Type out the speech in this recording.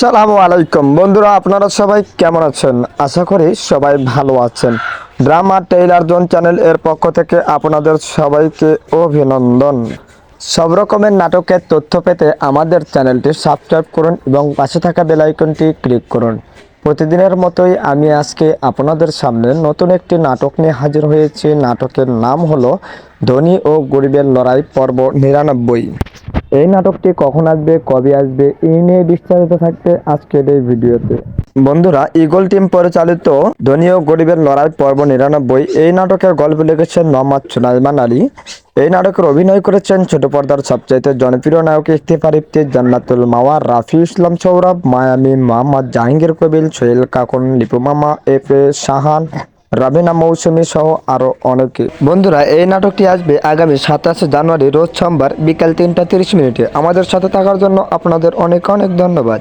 আসসালামু আলাইকুম। বন্ধুরা, আপনারা সবাই কেমন আছেন? আশা করি সবাই ভালো আছেন। ড্রামা টেইলার জোন চ্যানেল এর পক্ষ থেকে আপনাদের সবাইকে অভিনন্দন। সব রকমের নাটকের তথ্য পেতে আমাদের চ্যানেলটি সাবস্ক্রাইব করুন এবং পাশে থাকা বেল আইকনটি ক্লিক করুন। প্রতিদিনের মতোই আমি আজকে আপনাদের সামনে নতুন একটি নাটক নিয়ে হাজির হয়েছি। নাটকের নাম হলো ধনী ও গরিবের লড়াই পর্ব নিরানব্বই। এই নাটকটি কখন আসবে, কবে আসবে, এই নিয়ে বিস্তারিত থাকতে আজকের এই ভিডিওতে। বন্ধুরা ইগল টিম পরিচালিত ধনী ও গরিবের লড়াই পর্ব নিরানব্বই। এই নাটকের গল্প লিখেছেন মোহাম্মদ সুলাইমান আলী এই নাটকের অভিনয় করেছেন ছোট পর্দার সবচাইতে জনপ্রিয় নায়ক ইফতিফার ইফতি জান্নাতুল মাওয়া, রাফি ইসলাম সৌরভ মায়ামি মোহাম্মদ জাহাঙ্গীর কবিল, সোহেল কাকুন, লিপু মামা, এফ এ শাহান রাবিনা মৌসুমী সহ আরও অনেকে। বন্ধুরা, এই নাটকটি আসবে আগামী সাতাশে জানুয়ারি, রোজ সোমবার বিকাল তিনটা তিরিশ মিনিটে। আমাদের সাথে থাকার জন্য আপনাদের অনেক অনেক ধন্যবাদ।